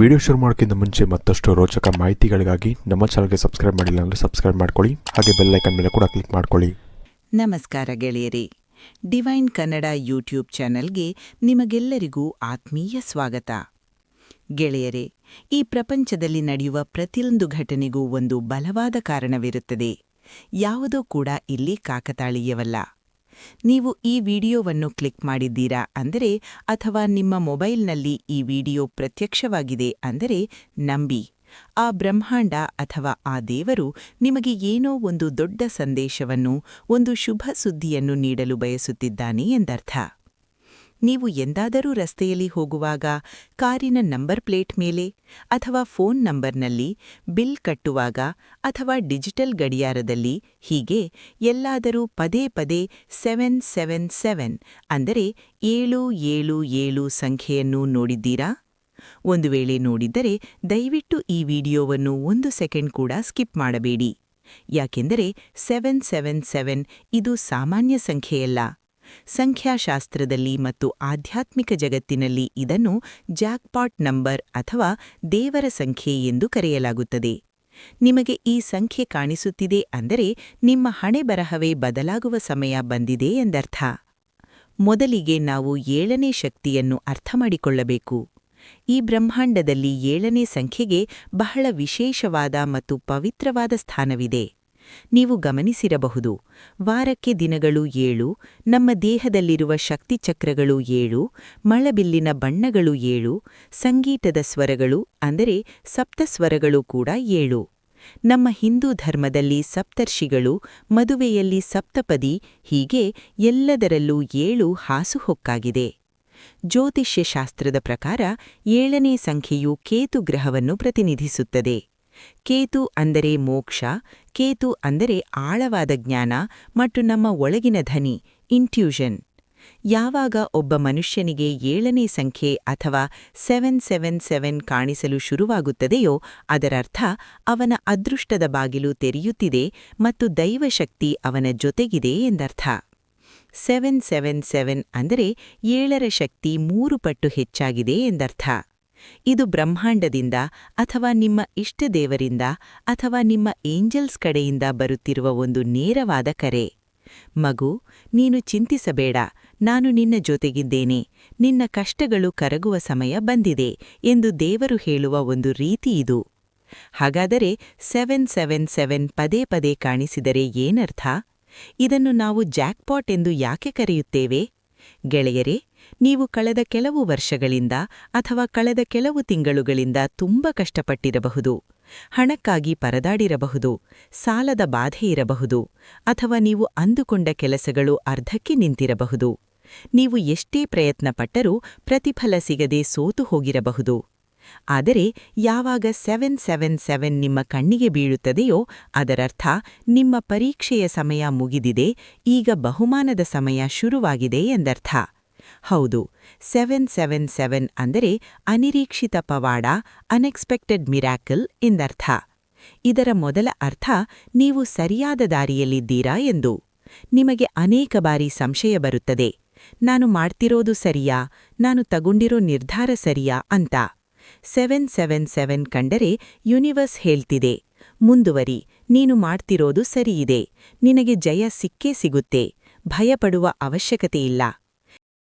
Video ಶುರು ಮಾಡೋಕ್ಕಿಂತ ಮುಂಚೆ ಮತ್ತಷ್ಟು ರೋಚಕ ಮಾಹಿತಿಗಳಿಗಾಗಿ ನಮ್ಮ ಚಾನಲ್ಗೆ ಸಬ್ಸ್ಕ್ರೈಬ್ ಮಾಡಿಲ್ಲ ಅಂದರೆ ಸಬ್ಸ್ಕ್ರೈಬ್ ಮಾಡ್ಕೊಳ್ಳಿ. ಹಾಗೆ ಬೆಲ್ ಐಕನ್ ಮೇಲೆ ಕೂಡ ಕ್ಲಿಕ್ ಮಾಡ್ಕೊಳ್ಳಿ. ನಮಸ್ಕಾರ ಗೆಳೆಯರೇ. ಡಿವೈನ್ ಕನ್ನಡ ಯೂಟ್ಯೂಬ್ ಚಾನೆಲ್ಗೆ ನಿಮಗೆಲ್ಲರಿಗೂ ಆತ್ಮೀಯ ಸ್ವಾಗತ. ಗೆಳೆಯರೇ, ಈ ಪ್ರಪಂಚದಲ್ಲಿ ನಡೆಯುವ ಪ್ರತಿಯೊಂದು ಘಟನೆಗೂ ಒಂದು ಬಲವಾದ ಕಾರಣವಿರುತ್ತದೆ. ಯಾವುದೂ ಕೂಡ ಇಲ್ಲಿ ಕಾಕತಾಳೀಯವಲ್ಲ. ನೀವು ಈ ವಿಡಿಯೋವನ್ನು ಕ್ಲಿಕ್ ಮಾಡಿದ್ದೀರಾ ಅಂದರೆ ಅಥವಾ ನಿಮ್ಮ ಮೊಬೈಲ್ನಲ್ಲಿ ಈ ವಿಡಿಯೋ ಪ್ರತ್ಯಕ್ಷವಾಗಿದೆ ಅಂದರೆ ನಂಬಿ. ಆ ಬ್ರಹ್ಮಾಂಡ ಅಥವಾ ಆ ದೇವರು ನಿಮಗೆ ಏನೋ ಒಂದು ದೊಡ್ಡ ಸಂದೇಶವನ್ನು, ಒಂದು ಶುಭ ಸುದ್ದಿಯನ್ನು ನೀಡಲು ಬಯಸುತ್ತಿದ್ದಾನೆ ಎಂದರ್ಥ. ನೀವು ಎಂದಾದರೂ ರಸ್ತೆಯಲ್ಲಿ ಹೋಗುವಾಗ ಕಾರಿನ ನಂಬರ್ ಪ್ಲೇಟ್ ಮೇಲೆ ಅಥವಾ ಫೋನ್ ನಂಬರ್ನಲ್ಲಿ ಬಿಲ್ ಕಟ್ಟುವಾಗ ಅಥವಾ ಡಿಜಿಟಲ್ ಗಡಿಯಾರದಲ್ಲಿ ಹೀಗೆ ಎಲ್ಲಾದರೂ ಪದೇ ಪದೇ ಸೆವೆನ್ ಸೆವೆನ್ ಸೆವೆನ್ ಅಂದರೆ ಏಳು ಏಳು ಏಳು ಸಂಖ್ಯೆಯನ್ನು ನೋಡಿದ್ದೀರಾ? ಒಂದು ವೇಳೆ ನೋಡಿದ್ದರೆ ದಯವಿಟ್ಟು ಈ ವಿಡಿಯೋವನ್ನು ಒಂದು ಸೆಕೆಂಡ್ ಕೂಡ ಸ್ಕಿಪ್ ಮಾಡಬೇಡಿ. ಯಾಕೆಂದರೆ ಸೆವೆನ್ ಸೆವೆನ್ ಸೆವೆನ್ ಇದು ಸಾಮಾನ್ಯ ಸಂಖ್ಯೆಯಲ್ಲ. ಸಂಖ್ಯಾಶಾಸ್ತ್ರದಲ್ಲಿ ಮತ್ತು ಆಧ್ಯಾತ್ಮಿಕ ಜಗತ್ತಿನಲ್ಲಿ ಇದನ್ನು ಜಾಕ್ಪಾಟ್ ನಂಬರ್ ಅಥವಾ ದೇವರ ಸಂಖ್ಯೆ ಎಂದು ಕರೆಯಲಾಗುತ್ತದೆ. ನಿಮಗೆ ಈ ಸಂಖ್ಯೆ ಕಾಣಿಸುತ್ತಿದೆ ಅಂದರೆ ನಿಮ್ಮ ಹಣೆ ಬರಹವೇ ಬದಲಾಗುವ ಸಮಯ ಬಂದಿದೆ ಎಂದರ್ಥ. ಮೊದಲಿಗೆ ನಾವು ಏಳನೇ ಶಕ್ತಿಯನ್ನು ಅರ್ಥಮಾಡಿಕೊಳ್ಳಬೇಕು. ಈ ಬ್ರಹ್ಮಾಂಡದಲ್ಲಿ ಏಳನೇ ಸಂಖ್ಯೆಗೆ ಬಹಳ ವಿಶೇಷವಾದ ಮತ್ತು ಪವಿತ್ರವಾದ ಸ್ಥಾನವಿದೆ. ನೀವು ಗಮನಿಸಿರಬಹುದು. ವಾರಕ್ಕೆ ದಿನಗಳು ಏಳು, ನಮ್ಮ ದೇಹದಲ್ಲಿರುವ ಶಕ್ತಿಚಕ್ರಗಳು ಏಳು, ಮಳಬಿಲ್ಲಿನ ಬಣ್ಣಗಳು ಏಳು, ಸಂಗೀತದ ಸ್ವರಗಳು, ಅಂದರೆ ಸಪ್ತಸ್ವರಗಳು ಕೂಡ ಏಳು. ನಮ್ಮ ಹಿಂದೂ ಧರ್ಮದಲ್ಲಿ ಸಪ್ತರ್ಷಿಗಳು, ಮದುವೆಯಲ್ಲಿ ಸಪ್ತಪದಿ, ಹೀಗೆ ಎಲ್ಲದರಲ್ಲೂ ಏಳು ಹಾಸುಹೊಕ್ಕಾಗಿದೆ. ಜ್ಯೋತಿಷ್ಯಶಾಸ್ತ್ರದ ಪ್ರಕಾರ ಏಳನೇ ಸಂಖ್ಯೆಯು ಕೇತು ಗ್ರಹವನ್ನು ಪ್ರತಿನಿಧಿಸುತ್ತದೆ. ಕೇತು ಅಂದರೆ ಮೋಕ್ಷ, ಕೇತು ಅಂದರೆ ಆಳವಾದ ಜ್ಞಾನ ಮತ್ತು ನಮ್ಮ ಒಳಗಿನ ಧನಿ ಇಂಟ್ಯೂಷನ್ ಯಾವಾಗ ಒಬ್ಬ ಮನುಷ್ಯನಿಗೆ ಏಳನೇ ಸಂಖ್ಯೆ ಅಥವಾ ಸೆವೆನ್ ಸೆವೆನ್ ಸೆವೆನ್ ಕಾಣಿಸಲು ಶುರುವಾಗುತ್ತದೆಯೋ, ಅದರರ್ಥ ಅವನ ಅದೃಷ್ಟದ ಬಾಗಿಲು ತೆರೆಯುತ್ತಿದೆ ಮತ್ತು ದೈವಶಕ್ತಿ ಅವನ ಜೊತೆಗಿದೆ ಎಂದರ್ಥ. ಸೆವೆನ್ ಸೆವೆನ್ ಸೆವೆನ್ ಅಂದರೆ ಏಳರ ಶಕ್ತಿ ಮೂರು ಪಟ್ಟು ಹೆಚ್ಚಾಗಿದೆ ಎಂದರ್ಥ. ಇದು ಬ್ರಹ್ಮಾಂಡದಿಂದ ಅಥವಾ ನಿಮ್ಮ ಇಷ್ಟ ದೇವರಿಂದ ಅಥವಾ ನಿಮ್ಮ ಏಂಜಲ್ಸ್ ಕಡೆಯಿಂದ ಬರುತ್ತಿರುವ ಒಂದು ನೇರವಾದ ಕರೆ. ಮಗು, ನೀನು ಚಿಂತಿಸಬೇಡ, ನಾನು ನಿನ್ನ ಜೊತೆಗಿದ್ದೇನೆ, ನಿನ್ನ ಕಷ್ಟಗಳು ಕರಗುವ ಸಮಯ ಬಂದಿದೆ ಎಂದು ದೇವರು ಹೇಳುವ ಒಂದು ರೀತಿ ಇದು. ಹಾಗಾದರೆ ಸೆವೆನ್ ಸೆವೆನ್ ಸೆವೆನ್ ಪದೇ ಪದೇ ಕಾಣಿಸಿದರೆ ಏನರ್ಥ? ಇದನ್ನು ನಾವು ಜಾಕ್ಪಾಟ್ ಎಂದು ಯಾಕೆ ಕರೆಯುತ್ತೇವೆ? ಗೆಳೆಯರೇ ನೀವು ಕಳೆದ ಕೆಲವು ವರ್ಷಗಳಿಂದ ಅಥವಾ ಕಳೆದ ಕೆಲವು ತಿಂಗಳುಗಳಿಂದ ತುಂಬ ಕಷ್ಟಪಟ್ಟಿರಬಹುದು. ಹಣಕ್ಕಾಗಿ ಪರದಾಡಿರಬಹುದು, ಸಾಲದ ಬಾಧೆ ಇರಬಹುದು, ಅಥವಾ ನೀವು ಅಂದುಕೊಂಡ ಕೆಲಸಗಳು ಅರ್ಧಕ್ಕೆ ನಿಂತಿರಬಹುದು. ನೀವು ಎಷ್ಟೇ ಪ್ರಯತ್ನಪಟ್ಟರೂ ಪ್ರತಿಫಲ ಸಿಗದೆ ಸೋತು ಹೋಗಿರಬಹುದು. ಆದರೆ ಯಾವಾಗ ಸೆವೆನ್ ಸೆವೆನ್ ಸೆವೆನ್ ನಿಮ್ಮ ಕಣ್ಣಿಗೆ ಬೀಳುತ್ತದೆಯೋ ಅದರರ್ಥ ನಿಮ್ಮ ಪರೀಕ್ಷೆಯ ಸಮಯ ಮುಗಿದಿದೆ, ಈಗ ಬಹುಮಾನದ ಸಮಯ ಶುರುವಾಗಿದೆ ಎಂದರ್ಥ. ಹೌದು. ಸೆವೆನ್ ಸೆವೆನ್ ಸೆವೆನ್ ಅಂದರೆ ಅನಿರೀಕ್ಷಿತ ಪವಾಡ ಅನ್ಎಕ್ಸ್ಪೆಕ್ಟೆಡ್ ಮಿರಾಕಲ್ ಎಂದರ್ಥ. ಇದರ ಮೊದಲ ಅರ್ಥ, ನೀವು ಸರಿಯಾದ ದಾರಿಯಲ್ಲಿದ್ದೀರಾ ಎಂದು. ನಿಮಗೆ ಅನೇಕ ಬಾರಿ ಸಂಶಯ ಬರುತ್ತದೆ. ನಾನು ಮಾಡ್ತಿರೋದು ಸರಿಯಾ? ನಾನು ತಗೊಂಡಿರೋ ನಿರ್ಧಾರ ಸರಿಯಾ ಅಂತ. ಸೆವೆನ್ ಸೆವೆನ್ ಸೆವೆನ್ ಕಂಡರೆ ಯೂನಿವರ್ಸ್ ಹೇಳ್ತಿದೆ. ಮುಂದುವರಿ. ನೀನು ಮಾಡ್ತಿರೋದು ಸರಿಯಿದೆ. ನಿನಗೆ ಜಯ ಸಿಕ್ಕೇ ಸಿಗುತ್ತೆ. ಭಯಪಡುವ ಅವಶ್ಯಕತೆಯಿಲ್ಲ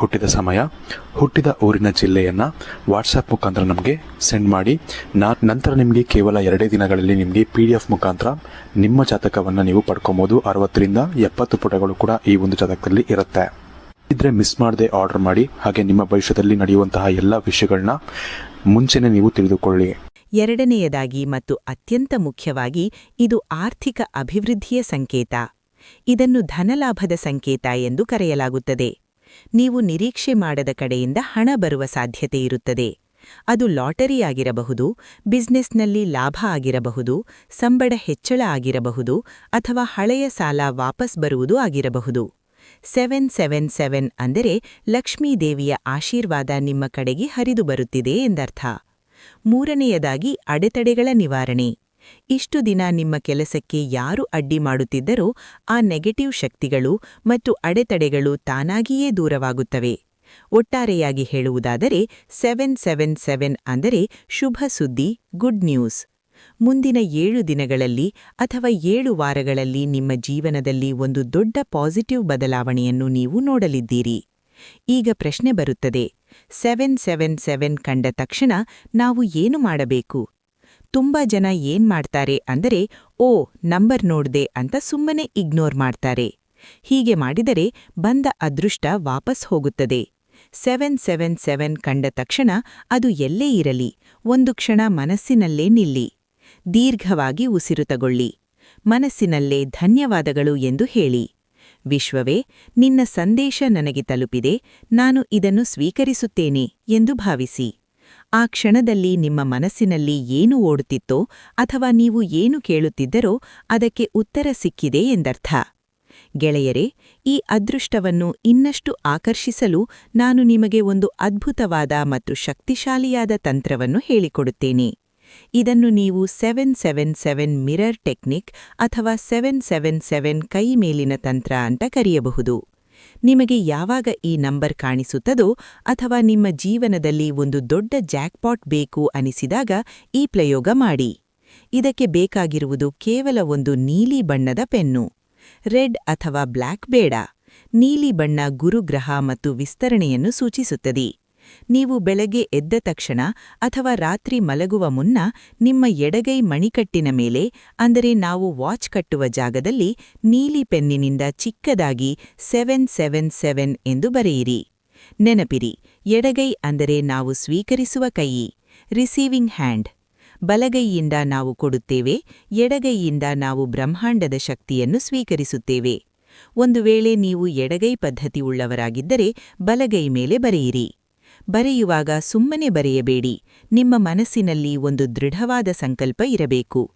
ಹುಟ್ಟಿದ ಸಮಯ, ಹುಟ್ಟಿದ ಊರಿನ ಜಿಲ್ಲೆಯನ್ನು ವಾಟ್ಸಪ್ ಮುಖಾಂತರ ನಮಗೆ ಸೆಂಡ್ ಮಾಡಿ. ನಾ, ನಂತರ ನಿಮಗೆ ಕೇವಲ ಎರಡೇ ದಿನಗಳಲ್ಲಿ ನಿಮಗೆ ಪಿ ಡಿ ಎಫ್ ಮುಖಾಂತರ ನಿಮ್ಮ ಜಾತಕವನ್ನು ನೀವು ಪಡ್ಕೊಬೋದು. ಅರವತ್ತರಿಂದ ಎಪ್ಪತ್ತು ಪುಟಗಳು ಕೂಡ ಈ ಒಂದು ಜಾತಕದಲ್ಲಿ ಇರುತ್ತೆ. ಇದ್ರೆ ಮಿಸ್ ಮಾಡದೆ ಆರ್ಡರ್ ಮಾಡಿ, ಹಾಗೆ ನಿಮ್ಮ ಭವಿಷ್ಯದಲ್ಲಿ ನಡೆಯುವಂತಹ ಎಲ್ಲ ವಿಷಯಗಳನ್ನ ಮುಂಚೆನೇ ನೀವು ತಿಳಿದುಕೊಳ್ಳಿ. ಎರಡನೆಯದಾಗಿ ಮತ್ತು ಅತ್ಯಂತ ಮುಖ್ಯವಾಗಿ ಇದು ಆರ್ಥಿಕ ಅಭಿವೃದ್ಧಿಯ ಸಂಕೇತ. ಇದನ್ನು ಧನಲಾಭದ ಸಂಕೇತ ಎಂದು ಕರೆಯಲಾಗುತ್ತದೆ. ನೀವು ನಿರೀಕ್ಷೆ ಮಾಡದ ಕಡೆಯಿಂದ ಹಣ ಬರುವ ಸಾಧ್ಯತೆ ಇರುತ್ತದೆ. ಅದು ಲಾಟರಿ ಆಗಿರಬಹುದು ಬಿಸ್ನೆಸ್ನಲ್ಲಿ ಲಾಭ ಆಗಿರಬಹುದು, ಸಂಬಳ ಹೆಚ್ಚಳ ಆಗಿರಬಹುದು ಅಥವಾ ಹಳೆಯ ಸಾಲ ವಾಪಸ್ ಬರುವುದು ಆಗಿರಬಹುದು. ಸೆವೆನ್ ಸೆವೆನ್ ಸೆವೆನ್ ಅಂದರೆ ಲಕ್ಷ್ಮೀದೇವಿಯ ಆಶೀರ್ವಾದ ನಿಮ್ಮ ಕಡೆಗೆ ಹರಿದು ಬರುತ್ತಿದೆ ಎಂದರ್ಥ. ಮೂರನೆಯದಾಗಿ ಅಡೆತಡೆಗಳ ನಿವಾರಣೆ. ಇಷ್ಟು ದಿನ ನಿಮ್ಮ ಕೆಲಸಕ್ಕೆ ಯಾರು ಅಡ್ಡಿ ಮಾಡುತ್ತಿದ್ದರೋ ಆ ನೆಗೆಟಿವ್ ಶಕ್ತಿಗಳು ಮತ್ತು ಅಡೆತಡೆಗಳು ತಾನಾಗಿಯೇ ದೂರವಾಗುತ್ತವೆ. ಒಟ್ಟಾರೆಯಾಗಿ ಹೇಳುವುದಾದರೆ ಸೆವೆನ್ ಸೆವೆನ್ ಸೆವೆನ್ ಅಂದರೆ ಶುಭ ಸುದ್ದಿ, ಗುಡ್ ನ್ಯೂಸ್. ಮುಂದಿನ ಏಳು ದಿನಗಳಲ್ಲಿ ಅಥವಾ ಏಳು ವಾರಗಳಲ್ಲಿ ನಿಮ್ಮ ಜೀವನದಲ್ಲಿ ಒಂದು ದೊಡ್ಡ ಪಾಸಿಟಿವ್ ಬದಲಾವಣೆಯನ್ನು ನೀವು ನೋಡಲಿದ್ದೀರಿ. ಈಗ ಪ್ರಶ್ನೆ ಬರುತ್ತದೆ, ಸೆವೆನ್ ಸೆವೆನ್ ಸೆವೆನ್ ಕಂಡ ತಕ್ಷಣ ನಾವು ಏನು ಮಾಡಬೇಕು? ತುಂಬಾ ಜನ ಏನ್ ಮಾಡ್ತಾರೆ ಅಂದರೆ, ಓ, ನಂಬರ್ ನೋಡ್ದೆ ಅಂತ ಸುಮ್ಮನೆ ಇಗ್ನೋರ್ ಮಾಡ್ತಾರೆ. ಹೀಗೆ ಮಾಡಿದರೆ ಬಂದ ಅದೃಷ್ಟ ವಾಪಸ್ ಹೋಗುತ್ತದೆ. ಸೆವೆನ್ ಸೆವೆನ್ ಸೆವೆನ್ ಕಂಡ ತಕ್ಷಣ ಅದು ಎಲ್ಲೇ ಇರಲಿ, ಒಂದು ಕ್ಷಣ ಮನಸ್ಸಿನಲ್ಲೇ ನಿಲ್ಲಿ. ದೀರ್ಘವಾಗಿ ಉಸಿರು ತಗೊಳ್ಳಿ. ಮನಸ್ಸಿನಲ್ಲೇ ಧನ್ಯವಾದಗಳು ಎಂದು ಹೇಳಿ. ವಿಶ್ವವೇ, ನಿನ್ನ ಸಂದೇಶ ನನಗೆ ತಲುಪಿದೆ, ನಾನು ಇದನ್ನು ಸ್ವೀಕರಿಸುತ್ತೇನೆ ಎಂದು ಭಾವಿಸಿ. ಆ ಕ್ಷಣದಲ್ಲಿ ನಿಮ್ಮ ಮನಸ್ಸಿನಲ್ಲಿ ಏನು ಓಡುತ್ತಿತ್ತೋ ಅಥವಾ ನೀವು ಏನು ಕೇಳುತ್ತಿದ್ದರೋ ಅದಕ್ಕೆ ಉತ್ತರ ಸಿಕ್ಕಿದೆ ಎಂದರ್ಥ. ಗೆಳೆಯರೇ, ಈ ಅದೃಷ್ಟವನ್ನು ಇನ್ನಷ್ಟು ಆಕರ್ಷಿಸಲು ನಾನು ನಿಮಗೆ ಒಂದು ಅದ್ಭುತವಾದ ಮತ್ತು ಶಕ್ತಿಶಾಲಿಯಾದ ತಂತ್ರವನ್ನು ಹೇಳಿಕೊಡುತ್ತೇನೆ. ಇದನ್ನು ನೀವು seven seven seven mirror technique ಅಥವಾ ಸೆವೆನ್ ಸೆವೆನ್ ಸೆವೆನ್ ಕೈ ಮೇಲಿನ ತಂತ್ರ ಅಂತ ಕರೆಯಬಹುದು. ನಿಮಗೆ ಯಾವಾಗ ಈ ನಂಬರ್ ಕಾಣಿಸುತ್ತದೋ ಅಥವಾ ನಿಮ್ಮ ಜೀವನದಲ್ಲಿ ಒಂದು ದೊಡ್ಡ ಜಾಕ್ಪಾಟ್ ಬೇಕು ಅನಿಸಿದಾಗ ಈ ಪ್ರಯೋಗ ಮಾಡಿ. ಇದಕ್ಕೆ ಬೇಕಾಗಿರುವುದು ಕೇವಲ ಒಂದು ನೀಲಿ ಬಣ್ಣದ ಪೆನ್ನು. ರೆಡ್ ಅಥವಾ ಬ್ಲ್ಯಾಕ್ ಬೇಡ. ನೀಲಿ ಬಣ್ಣ ಗುರುಗ್ರಹ ಮತ್ತು ವಿಸ್ತರಣೆಯನ್ನು ಸೂಚಿಸುತ್ತದೆ. ನೀವು ಬೆಳಗ್ಗೆ ಎದ್ದ ತಕ್ಷಣ ಅಥವಾ ರಾತ್ರಿ ಮಲಗುವ ಮುನ್ನ ನಿಮ್ಮ ಎಡಗೈ ಮಣಿಕಟ್ಟಿನ ಮೇಲೆ, ಅಂದರೆ ನಾವು ವಾಚ್ ಕಟ್ಟುವ ಜಾಗದಲ್ಲಿ ನೀಲಿ ಪೆನ್ನಿನಿಂದ ಚಿಕ್ಕದಾಗಿ ಸೆವೆನ್ ಸೆವೆನ್ ಸೆವೆನ್ ಎಂದು ಬರೆಯಿರಿ. ನೆನಪಿರಿ, ಎಡಗೈ ಅಂದರೆ ನಾವು ಸ್ವೀಕರಿಸುವ ಕೈಯಿ ರಿಸೀವಿಂಗ್ ಹ್ಯಾಂಡ್. ಬಲಗೈಯಿಂದ ನಾವು ಕೊಡುತ್ತೇವೆ, ಎಡಗೈಯಿಂದ ನಾವು ಬ್ರಹ್ಮಾಂಡದ ಶಕ್ತಿಯನ್ನು ಸ್ವೀಕರಿಸುತ್ತೇವೆ. ಒಂದು ವೇಳೆ ನೀವು ಎಡಗೈ ಪದ್ಧತಿ ಉಳ್ಳವರಾಗಿದ್ದರೆ ಬಲಗೈ ಮೇಲೆ ಬರೆಯಿರಿ. ಬರೆಯುವಾಗ ಸುಮ್ಮನೆ ಬರೆಯಬೇಡಿ. ನಿಮ್ಮ ಮನಸ್ಸಿನಲ್ಲಿ ಒಂದು ದೃಢವಾದ ಸಂಕಲ್ಪ ಇರಬೇಕು.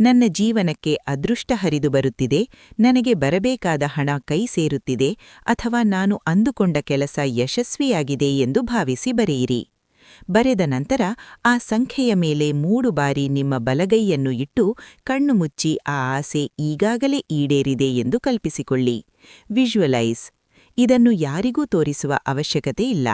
ನನ್ನ ಜೀವನಕ್ಕೆ ಅದೃಷ್ಟ ಹರಿದು ಬರುತ್ತಿದೆ. ನನಗೆ ಬರಬೇಕಾದ ಹಣ ಕೈ ಸೇರುತ್ತಿದೆ. ಅಥವಾ ನಾನು ಅಂದುಕೊಂಡ ಕೆಲಸ ಯಶಸ್ವಿಯಾಗಿದೆ ಎಂದು ಭಾವಿಸಿ ಬರೆಯಿರಿ. ಬರೆದ ನಂತರ ಆ ಸಂಖ್ಯೆಯ ಮೇಲೆ ಮೂರು ಬಾರಿ ನಿಮ್ಮ ಬಲಗೈಯನ್ನು ಇಟ್ಟು ಕಣ್ಣು ಮುಚ್ಚಿ ಆ ಆಸೆ ಈಗಾಗಲೇ ಈಡೇರಿದೆ ಎಂದು ಕಲ್ಪಿಸಿಕೊಳ್ಳಿ. ವಿಜುವಲೈಸ್. ಇದನ್ನು ಯಾರಿಗೂ ತೋರಿಸುವ ಅವಶ್ಯಕತೆ ಇಲ್ಲ.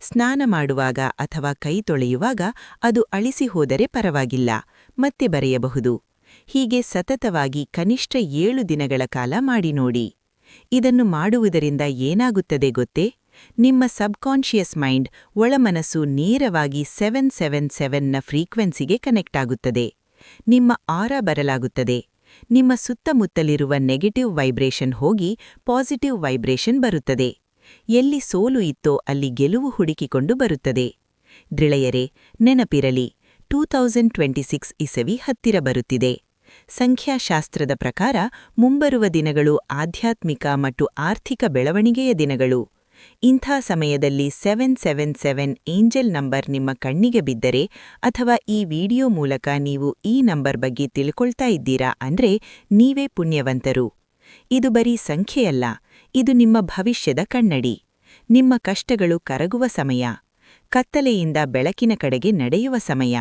ಸ್ನಾನ ಮಾಡುವಾಗ ಅಥವಾ ಕೈ ತೊಳೆಯುವಾಗ ಅದು ಅಳಿಸಿ ಹೋದರೆ ಪರವಾಗಿಲ್ಲ. ಮತ್ತೆ ಬರೆಯಬಹುದು. ಹೀಗೆ ಸತತವಾಗಿ ಕನಿಷ್ಠ ಏಳು ದಿನಗಳ ಕಾಲ ಮಾಡಿ ನೋಡಿ. ಇದನ್ನು ಮಾಡುವುದರಿಂದ ಏನಾಗುತ್ತದೆ ಗೊತ್ತೇ? ನಿಮ್ಮ ಸಬ್ಕಾನ್ಷಿಯಸ್ ಮೈಂಡ್ ಒಳಮನಸ್ಸು ನೇರವಾಗಿ ಸೆವೆನ್ ಸೆವೆನ್ ಸೆವೆನ್ನ ಫ್ರೀಕ್ವೆನ್ಸಿಗೆ ಕನೆಕ್ಟ್ ಆಗುತ್ತದೆ. ನಿಮ್ಮ ಆರ ಬರಲಾಗುತ್ತದೆ. ನಿಮ್ಮ ಸುತ್ತಮುತ್ತಲಿರುವ ನೆಗೆಟಿವ್ ವೈಬ್ರೇಷನ್ ಹೋಗಿ ಪಾಸಿಟಿವ್ ವೈಬ್ರೇಷನ್ ಬರುತ್ತದೆ. ಎಲ್ಲಿ ಸೋಲು ಇತ್ತೋ ಅಲ್ಲಿ ಗೆಲುವು ಹುಡುಕಿಕೊಂಡು ಬರುತ್ತದೆ. ದೃಳೆಯರೆ ನೆನಪಿರಲಿ, ಟೂ ತೌಸಂಡ್ ಟ್ವೆಂಟಿ ಸಿಕ್ಸ್ ಇಸವಿ ಹತ್ತಿರ ಬರುತ್ತಿದೆ. ಸಂಖ್ಯಾಶಾಸ್ತ್ರದ ಪ್ರಕಾರ ಮುಂಬರುವ ದಿನಗಳು ಆಧ್ಯಾತ್ಮಿಕ ಮತ್ತು ಆರ್ಥಿಕ ಬೆಳವಣಿಗೆಯ ದಿನಗಳು. ಇಂಥ ಸಮಯದಲ್ಲಿ seven seven seven angel number ನಿಮ್ಮ ಕಣ್ಣಿಗೆ ಬಿದ್ದರೆ ಅಥವಾ ಈ ವಿಡಿಯೋ ಮೂಲಕ ನೀವು ಈ ನಂಬರ್ ಬಗ್ಗೆ ತಿಳ್ಕೊಳ್ತಾ ಇದ್ದೀರಾ ಅಂದ್ರೆ ನೀವೇ ಪುಣ್ಯವಂತರು. ಇದು ಬರೀ ಸಂಖ್ಯೆಯಲ್ಲ ಇದು ನಿಮ್ಮ ಭವಿಷ್ಯದ ಕನ್ನಡಿ ನಿಮ್ಮ ಕಷ್ಟಗಳು ಕರಗುವ ಸಮಯ. ಕತ್ತಲೆಯಿಂದ ಬೆಳಕಿನ ಕಡೆಗೆ ನಡೆಯುವ ಸಮಯ.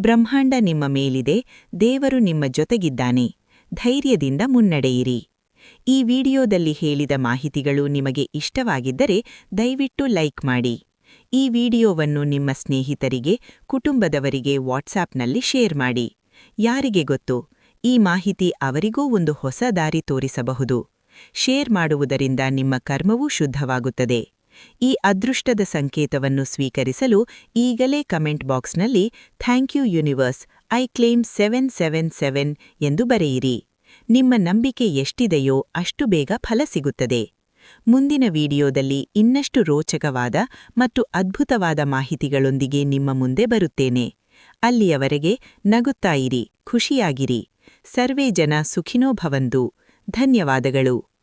ಬ್ರಹ್ಮಾಂಡ ನಿಮ್ಮ ಮೇಲಿದೆ, ದೇವರು ನಿಮ್ಮ ಜೊತೆಗಿದ್ದಾನೆ. ಧೈರ್ಯದಿಂದ ಮುನ್ನಡೆಯಿರಿ. ಈ ವಿಡಿಯೋದಲ್ಲಿ ಹೇಳಿದ ಮಾಹಿತಿಗಳು ನಿಮಗೆ ಇಷ್ಟವಾಗಿದ್ದರೆ ದಯವಿಟ್ಟು ಲೈಕ್ ಮಾಡಿ. ಈ ವಿಡಿಯೋವನ್ನು ನಿಮ್ಮ ಸ್ನೇಹಿತರಿಗೆ, ಕುಟುಂಬದವರಿಗೆ ವಾಟ್ಸಾಪ್ನಲ್ಲಿ ಶೇರ್ ಮಾಡಿ. ಯಾರಿಗೆ ಗೊತ್ತು? ಈ ಮಾಹಿತಿ ಅವರಿಗೂ ಒಂದು ಹೊಸ ದಾರಿ ತೋರಿಸಬಹುದು. ಶೇರ್ ಮಾಡುವುದರಿಂದ ನಿಮ್ಮ ಕರ್ಮವೂ ಶುದ್ಧವಾಗುತ್ತದೆ. ಈ ಅದೃಷ್ಟದ ಸಂಕೇತವನ್ನು ಸ್ವೀಕರಿಸಲು ಈಗಲೇ ಕಮೆಂಟ್ ಬಾಕ್ಸ್ನಲ್ಲಿ thank you universe, I claim seven seven seven ಎಂದು ಬರೆಯಿರಿ. ನಿಮ್ಮ ನಂಬಿಕೆ ಎಷ್ಟಿದೆಯೋ ಅಷ್ಟು ಬೇಗ ಫಲ ಸಿಗುತ್ತದೆ. ಮುಂದಿನ ವಿಡಿಯೋದಲ್ಲಿ ಇನ್ನಷ್ಟು ರೋಚಕವಾದ ಮತ್ತು ಅದ್ಭುತವಾದ ಮಾಹಿತಿಗಳೊಂದಿಗೆ ನಿಮ್ಮ ಮುಂದೆ ಬರುತ್ತೇನೆ. ಅಲ್ಲಿಯವರೆಗೆ ನಗುತ್ತಾ ಇರಿ, ಖುಷಿಯಾಗಿರಿ. ಸರ್ವೇ ಜನ ಸುಖಿನೋ ಭವಂತು. ಧನ್ಯವಾದಗಳು.